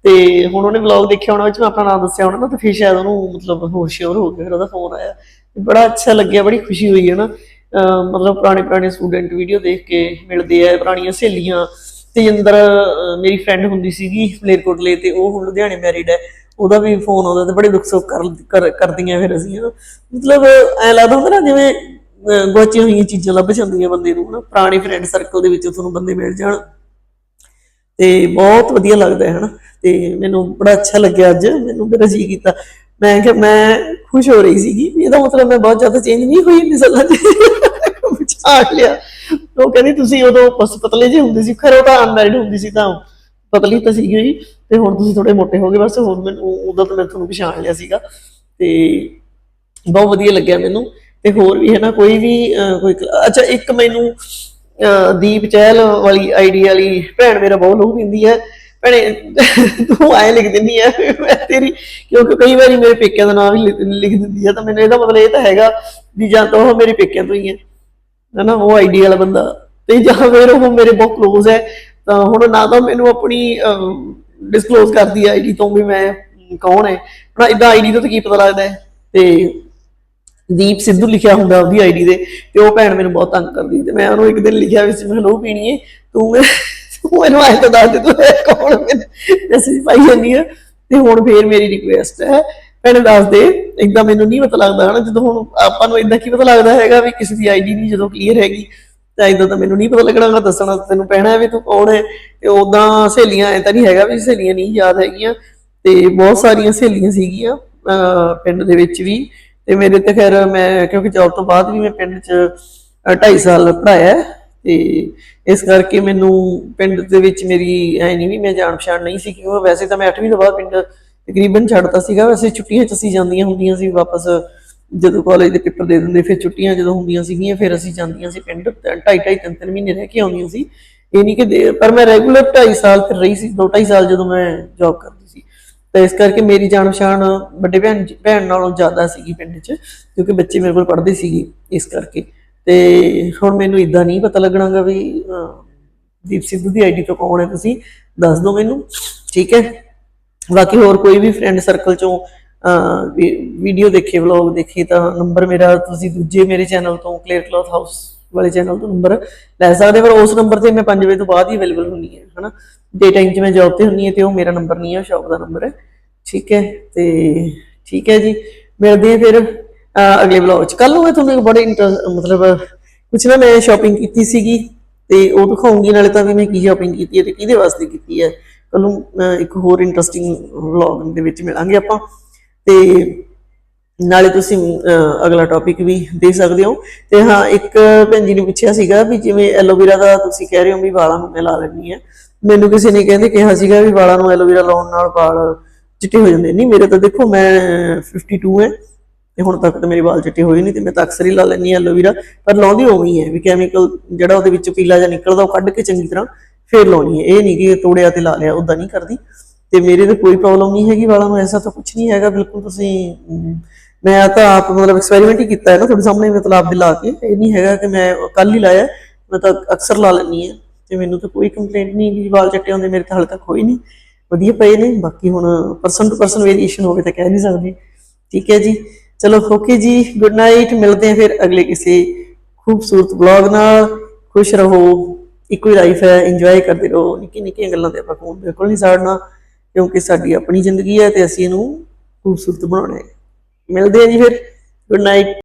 ਤੇ ਹੁਣ ਉਹਨੇ ਵਲੌਗ ਦੇਖਿਆ ਹੋਣਾ ਵਿੱਚ, ਮੈਂ ਆਪਣਾ ਨਾਮ ਦੱਸਿਆ ਹੋਣਾ ਨਾ, ਤੇ ਫਿਰ ਸ਼ਾਇਦ ਉਹਨੂੰ ਮਤਲਬ ਹੋਰ ਹੋ ਗਿਆ, ਫਿਰ ਉਹਦਾ ਫੋਨ ਆਇਆ। ਬੜਾ ਅੱਛਾ ਲੱਗਿਆ, ਬੜੀ ਖੁਸ਼ੀ ਹੋਈ ਹੈ ਨਾ। ਮਤਲਬ ਪੁਰਾਣੇ ਪੁਰਾਣੇ ਸਟੂਡੈਂਟ ਵੀਡੀਓ ਦੇਖ ਕੇ ਮਿਲਦੇ ਆ, ਪੁਰਾਣੀਆਂ ਸਹੇਲੀਆਂ। ਤੇਜਿੰਦਰ ਅਹ ਮੇਰੀ ਫਰੈਂਡ ਹੁੰਦੀ ਸੀਗੀ ਮਲੇਰਕੋਟਲੇ, ਤੇ ਉਹ ਹੁਣ ਲੁਧਿਆਣੇ ਮੈਰਿਡ ਹੈ। ਉਹਦਾ ਵੀ ਫੋਨ ਆਉਂਦਾ ਤੇ ਬੜੇ ਦੁੱਖ ਸੁੱਖ ਕਰ ਕਰਦੀਆਂ ਫਿਰ ਅਸੀਂ ਮਤਲਬ ਐ ਲੱਗਦਾ ਹੁੰਦਾ ਨਾ ਜਿਵੇਂ, ਅਹ ਗੁਆਚੀਆਂ ਹੋਈਆਂ ਚੀਜ਼ਾਂ ਲੱਭ ਜਾਂਦੀਆਂ ਬੰਦੇ ਨੂੰ, ਹਨਾ। ਪੁਰਾਣੇ ਫਰੈਂਡ ਸਰਕਲ ਦੇ ਵਿੱਚ ਤੁਹਾਨੂੰ ਬੰਦੇ ਮਿਲ ਜਾਣ। ਤੇ ਬਹੁਤ ਵਧੀਆ ਲੱਗਦਾ ਹੈ, ਹਨਾ? ਤੇ ਮੈਨੂੰ ਬੜਾ ਅੱਛਾ ਲੱਗਿਆ ਅੱਜ, ਮੈਨੂੰ ਬੜਾ ਜੀ ਕੀਤਾ। ਮੈਂ ਕਿਹਾ, ਮੈਂ ਖੁਸ਼ ਹੋ ਰਹੀ ਸੀਗੀ ਵੀ ਇਹਦਾ ਮਤਲਬ ਮੈਂ ਬਹੁਤ ਜ਼ਿਆਦਾ ਚੇਂਜ ਨਹੀਂ ਹੋਈ ਇੰਨੀ ਸਾਲਾਂ ਚ। ਪਛਾਣ ਲਿਆ। ਉਹ ਕਹਿੰਦੀ, ਤੁਸੀਂ ਉਦੋਂ ਬਸ ਪਤਲੇ ਜਿਹੇ ਹੁੰਦੇ ਸੀ, ਖਰੇ ਉਹ ਤਾਂ ਅਨਮੈਰਿਡ ਹੁੰਦੀ ਸੀ ਤਾਂ ਪਤਲੀ ਤਾਂ ਸੀਗੀ ਹੋਈ ਤੇ ਹੁਣ ਤੁਸੀਂ ਥੋੜੇ ਮੋਟੇ ਹੋ ਗਏ, ਬਸ ਹੁਣ ਮੈਨੂੰ ਉਦੋਂ ਤਾਂ ਮੈਂ ਤੁਹਾਨੂੰ ਪਛਾਣ ਲਿਆ ਸੀਗਾ। ਤੇ ਬਹੁਤ ਵਧੀਆ ਲੱਗਿਆ ਮੈਨੂੰ। ਤੇ ਹੋਰ ਵੀ ਹੈ ਨਾ, ਕੋਈ ਵੀ ਕੋਈ ਅੱਛਾ, ਇੱਕ ਮੈਨੂੰ ਦੀਪ ਚਹਿਲ ਵਾਲੀ ਆਈਡੀ ਵਾਲੀ ਭੈਣ ਮੇਰਾ ਬਹੁਤ ਲੋਹ ਪਿੰਦੀ ਹੈ ਭੈਣੇ, ਤੂੰ ਐ ਲਿਖ ਦਿੰਦੀ ਹੈ ਮੈਂ ਤੇਰੀ, ਕਿਉਂਕਿ ਕਈ ਵਾਰੀ ਮੇਰੇ ਪੇਕਿਆਂ ਦਾ ਨਾਮ ਵੀ ਲਿਖ ਦਿੰਦੀ ਹੈ ਤਾਂ ਮੈਨੂੰ ਇਹਦਾ ਮਤਲਬ ਇਹ ਤਾਂ ਹੈਗਾ ਵੀ ਜਾਂ ਤਾਂ ਉਹ ਮੇਰੇ ਪੇਕਿਆਂ ਤੋਂ ਹੀ ਹੈ ਹਨਾ, ਉਹ ਆਈਡੀ ਵਾਲਾ ਬੰਦਾ। ਤੇ ਜਾਂ ਫਿਰ ਉਹ ਮੇਰੇ ਬਹੁਤ ক্লোਜ਼ ਹੈ ਤਾਂ ਹੁਣ ਨਾ ਤਾਂ ਮੈਨੂੰ ਆਪਣੀ ਡਿਸਕਲੋਜ਼ ਕਰਦੀ ਹੈ ਆਈਡੀ ਤੋਂ ਵੀ ਮੈਂ ਕੌਣ ਹੈ ਪਰ ਇਦਾਂ ਆਈਡੀ ਤੋਂ ਤਾਂ ਕੀ ਪਤਾ ਲੱਗਦਾ ਤੇ ਦੀਪ ਸਿੱਧੂ ਲਿਖਿਆ ਹੁੰਦਾ ਉਹਦੀ ਆਈਡੀ ਦੇ ਤੇ ਉਹ ਭੈਣ ਮੈਨੂੰ ਬਹੁਤ ਤੰਗ ਕਰਦੀ ਤੇ ਮੈਂ ਉਹਨੂੰ ਇੱਕ ਦਿਨ ਲਿਖਿਆ ਵੀ ਸੀ, ਮੈਂ ਲੋ ਪੀਣੀ ਹੈ ਤੂੰ ਮੈਨੂੰ ਆਇਆ ਤਾਂ ਦੱਸ ਦੇ, ਤੂੰ ਕੌਣ ਮੈਨੂੰ ਮੈਸੇਜ ਪਾਈ ਜਾਂਦੀ ਹੈ ਤੇ ਹੁਣ ਫੇਰ ਮੇਰੀ ਰਿਕੁਐਸਟ ਹੈ, ਭੈਣੇ ਦੱਸ ਦੇ ਇਦਾਂ ਮੈਨੂੰ ਨਹੀਂ ਪਤਾ ਲੱਗਦਾ ਹਨਾ, ਜਦੋਂ ਹੁਣ ਆਪਾਂ ਨੂੰ ਇਦਾਂ ਕੀ ਪਤਾ ਲੱਗਦਾ ਹੈਗਾ ਵੀ ਕਿਸੇ ਦੀ ਆਈਡੀ ਨਹੀਂ ਜਦੋਂ ਕਲੀਅਰ ਹੈਗੀ, ਤਾਂ ਇਦਾਂ ਤਾਂ ਮੈਨੂੰ ਨਹੀਂ ਪਤਾ ਲੱਗਣਾ ਦੱਸਣਾ ਤੈਨੂੰ ਪੈਣਾ ਵੀ ਤੂੰ ਕੌਣ ਹੈ ਤੇ ਉਦਾਂ ਸਹੇਲੀਆਂ, ਐ ਤਾਂ ਨਹੀਂ ਹੈਗਾ ਵੀ ਸਹੇਲੀਆਂ ਨਹੀਂ ਯਾਦ ਹੈਗੀਆਂ। ਤੇ ਬਹੁਤ ਸਾਰੀਆਂ ਸਹੇਲੀਆਂ ਸੀਗੀਆਂ, ਅਹ ਪਿੰਡ ਦੇ ਵਿੱਚ ਵੀ। ਤੇ ਮੇਰੇ ਤੇ ਖੈਰ ਮੈਂ, ਕਿਉਂਕਿ ਜੌਬ ਤੋਂ ਬਾਅਦ ਵੀ ਮੈਂ ਪਿੰਡ 'ਚ 2.5 ਸਾਲ ਪੜਾਇਆ ਤੇ ਇਸ ਕਰਕੇ ਮੈਨੂੰ ਪਿੰਡ ਦੇ ਵਿੱਚ ਮੇਰੀ ਐ ਨਹੀਂ ਵੀ ਮੈਂ ਜਾਣ ਪਛਾਣ ਨਹੀਂ ਸੀ, ਕਿਉਂਕਿ ਵੈਸੇ ਤਾਂ ਮੈਂ 8ਵੀਂ ਤੋਂ ਬਾਅਦ ਪਿੰਡ ਤਕਰੀਬਨ ਛੱਡਤਾ ਸੀਗਾ, ਵੈਸੇ ਛੁੱਟੀਆਂ 'ਚ ਅਸੀਂ ਜਾਂਦੀਆਂ ਹੁੰਦੀਆਂ ਸੀ ਵਾਪਸ, ਜਦੋਂ ਕਾਲਜ ਦੇ ਪੇਪਰ ਦੇ ਦਿੰਦੇ, ਫਿਰ ਛੁੱਟੀਆਂ ਜਦੋਂ ਹੁੰਦੀਆਂ ਸੀਗੀਆਂ, ਫਿਰ ਅਸੀਂ ਜਾਂਦੀਆਂ ਸੀ ਪਿੰਡ ਢਾਈ ਢਾਈ, ਤਿੰਨ ਤਿੰਨ ਮਹੀਨੇ ਰਹਿ ਕੇ ਆਉਂਦੀਆਂ ਸੀ। ਇਹ ਨਹੀਂ ਕਿ ਦੇ- ਪਰ ਮੈਂ ਰੈਗੂਲਰ 2.5 ਸਾਲ ਫਿਰ ਰਹੀ ਸੀ 2.5 ਸਾਲ ਜਦੋਂ ਮੈਂ ਜੌਬ ਕਰਦੀ ਸੀ। ਤਾਂ ਇਸ ਕਰਕੇ ਮੇਰੀ ਜਾਣ ਪਛਾਣ ਵੱਡੇ ਭੈਣ ਭੈਣ ਨਾਲੋਂ ਜ਼ਿਆਦਾ ਸੀਗੀ ਪਿੰਡ 'ਚ, ਕਿਉਂਕਿ ਬੱਚੇ ਮੇਰੇ ਕੋਲ ਪੜ੍ਹਦੇ ਸੀਗੇ ਇਸ ਕਰਕੇ। ਤੇ ਹੁਣ ਮੈਨੂੰ ਇਦਾਂ ਨਹੀਂ ਪਤਾ ਲੱਗਣਾਗਾ ਵੀ ਦੀਪ ਸਿੱਧੂ ਦੀ ਆਈਡੀ ਤੋਂ ਕੌਣ ਹੈ ਤੁਸੀਂ, ਦੱਸ ਦਿਓ ਮੈਨੂੰ, ਠੀਕ ਹੈ? ਬਾਕੀ ਹੋਰ ਕੋਈ ਵੀ ਫਰੈਂਡ ਸਰਕਲ ਚੋਂ ਵੀਡੀਓ ਦੇਖੇ ਵਲੌਗ ਦੇਖੇ ਤਾਂ ਨੰਬਰ ਮੇਰਾ, ਤੁਸੀਂ ਦੂਜੇ ਮੇਰੇ ਚੈਨਲ ਤੋਂ ਕਲੀਅਰ ਕਲੌਥ ਹਾਊਸ ਵਾਲੇ ਚੈਨਲ ਤੋਂ ਨੰਬਰ ਲੈ ਸਕਦੇ ਪਰ ਉਸ ਨੰਬਰ ਤੇ ਮੈਂ 5 ਵਜੇ ਤੋਂ ਬਾਅਦ ਹੀ ਅਵੇਲੇਬਲ ਹੁੰਨੀ ਹੈ, ਹਨਾ। ਡੇ ਟਾਈਮ 'ਚ ਮੈਂ ਜੌਬ ਤੇ ਹੁੰਨੀ ਹੈ ਤੇ ਉਹ ਮੇਰਾ ਨੰਬਰ ਨਹੀਂ ਹੈ ਸ਼ਾਪ ਦਾ ਨੰਬਰ ਹੈ। ਠੀਕ ਹੈ, ਤੇ ਠੀਕ ਹੈ ਜੀ। ਮਿਲਦੇ ਹਾਂ ਫਿਰ ਅਗਲੇ ਵਲੌਗ 'ਚ। ਕੱਲ ਨੂੰ ਮੈਂ ਤੁਹਾਨੂੰ ਇੱਕ ਬੜੇ ਮਤਲਬ ਕੁਛ ਨਾ ਮੈਂ ਸ਼ਾਪਿੰਗ ਕੀਤੀ ਸੀਗੀ ਤੇ ਉਹ ਦਿਖਾਉਂਗੀ, ਨਾਲੇ ਤਾਂ ਵੀ ਮੈਂ ਕੀ ਸ਼ਾਪਿੰਗ ਕੀਤੀ ਹੈ ਤੇ ਕਿਹਦੇ ਵਾਸਤੇ ਕੀਤੀ ਹੈ। ਕੱਲ ਨੂੰ ਇੱਕ ਹੋਰ ਇੰਟਰਸਟਿੰਗ ਵਲੌਗ ਦੇ ਵਿੱਚ ਮਿਲਾਂਗੇ ਆਪਾਂ। ਤੇ ਨਾਲੇ ਤੁਸੀਂ ਅਗਲਾ ਟੌਪਿਕ ਵੀ ਦੇ ਸਕਦੇ ਹੋ। ਤੇ ਹਾਂ, ਇੱਕ ਭੈਣ ਜੀ ਨੇ ਪੁੱਛਿਆ ਸੀਗਾ ਵੀ ਜਿਵੇਂ ਐਲੋਵੇਰਾ ਦਾ ਤੁਸੀਂ ਕਹਿ ਰਹੇ ਹੋ ਵੀ ਵਾਲਾਂ ਨੂੰ ਮੈਂ ਲਾ ਲੈਣੀ ਹੈ। ਮੈਨੂੰ ਕਿਸੇ ਨੇ ਕਹਿੰਦੇ ਕਿਹਾ ਸੀਗਾ ਵੀ ਵਾਲਾਂ ਨੂੰ ਐਲੋਵੇਰਾ ਲਾਉਣ ਨਾਲ ਵਾਲ ਚਿੱਟੇ ਹੋ ਜਾਂਦੇ। ਨਹੀਂ, ਮੇਰੇ ਤਾਂ ਦੇਖੋ, ਮੈਂ 52 ਹੈ, ਤੇ ਹੁਣ ਤੱਕ ਤਾਂ ਮੇਰੇ ਵਾਲ ਚਿੱਟੇ ਹੋਏ ਨਹੀਂ, ਤੇ ਮੈਂ ਤਾਂ ਅਕਸਰ ਹੀ ਲਾ ਲੈਂਦੀ ਹਾਂ ਐਲੋਵੇਰਾ ਪਰ ਲਾਉਂਦੀ ਉਵੇਂ ਹੀ ਹੈ ਵੀ ਕੈਮੀਕਲ ਜਿਹੜਾ ਉਹਦੇ ਵਿੱਚ ਪੀਲਾ ਜਿਹਾ ਨਿਕਲਦਾ, ਉਹ ਕੱਢ ਕੇ ਚੰਗੀ ਤਰ੍ਹਾਂ ਫੇਰ ਲਾਉਣੀ ਹੈ। ਇਹ ਨਹੀਂ ਕਿ ਤੋੜਿਆ ਤੇ ਲਾ ਲਿਆ ਉਦਾਂ ਨਹੀਂ ਕਰਦੀ। ਤੇ ਮੇਰੇ ਤੇ ਕੋਈ ਪ੍ਰੋਬਲਮ ਨਹੀਂ ਹੈਗੀ, ਵਾਲਾਂ ਨੂੰ ਐਸਾ ਤਾਂ ਕੁਝ ਨਹੀਂ ਹੈਗਾ, ਬਿਲਕੁਲ ਤੁਸੀਂ ਮੈਂ ਤਾਂ ਆਪ ਮਤਲਬ ਐਕਸਪੈਰੀਮੈਂਟ ਹੀ ਕੀਤਾ ਹੈ ਨਾ ਤੁਹਾਡੇ ਸਾਹਮਣੇ ਮਤਲਬ ਆਪ ਦੇ ਕੇ, ਇਹ ਨਹੀਂ ਹੈਗਾ ਕਿ ਮੈਂ ਕੱਲ ਹੀ ਲਾਇਆ, ਮੈਂ ਤਾਂ ਅਕਸਰ ਲਾ ਲੈਂਦੀ ਹਾਂ, ਤੇ ਮੈਨੂੰ ਤਾਂ ਕੋਈ ਕੰਪਲੇਂਟ ਨਹੀਂ ਵੀ ਵਾਲ ਚਿੱਟੇ ਹੁੰਦੇ ਮੇਰੇ ਤਾਂ ਹਾਲੇ ਤੱਕ ਹੋਈ ਨਹੀਂ, ਵਧੀਆ ਪਏ ਨੇ, ਬਾਕੀ ਹੁਣ ਪਰਸਨ ਟੂ ਪਰਸਨ ਵੇਰੀਏਸ਼ਨ ਹੋਵੇ ਤਾਂ ਕਹਿ ਨਹੀਂ ਸਕਦੇ, ਠੀਕ ਹੈ ਜੀ, ਚਲੋ ਓਕੇ ਜੀ ਗੁੱਡ ਨਾਈਟ ਮਿਲਦੇ ਹਾਂ ਫਿਰ ਅਗਲੇ ਕਿਸੇ ਖੂਬਸੂਰਤ ਬਲੌਗ ਨਾਲ, ਖੁਸ਼ ਰਹੋ, ਇੱਕੋ ਹੀ ਲਾਈਫ ਹੈ ਇੰਜੋਏ ਕਰਦੇ ਰਹੋ ਨਿੱਕੀ ਨਿੱਕੀਆਂ ਗੱਲਾਂ ਤੇ ਆਪਾਂ ਫੋਨ ਬਿਲਕੁਲ ਨਹੀਂ ਸਾੜਨਾ ਕਿਉਂਕਿ ਸਾਡੀ ਆਪਣੀ ਜ਼ਿੰਦਗੀ ਹੈ ਤੇ ਅਸੀਂ ਇਹਨੂੰ ਖੂਬਸੂਰਤ ਬਣਾਉਣਾ ਹੈ। ਮਿਲਦੇ ਹਾਂ ਜੀ ਫਿਰ। Good night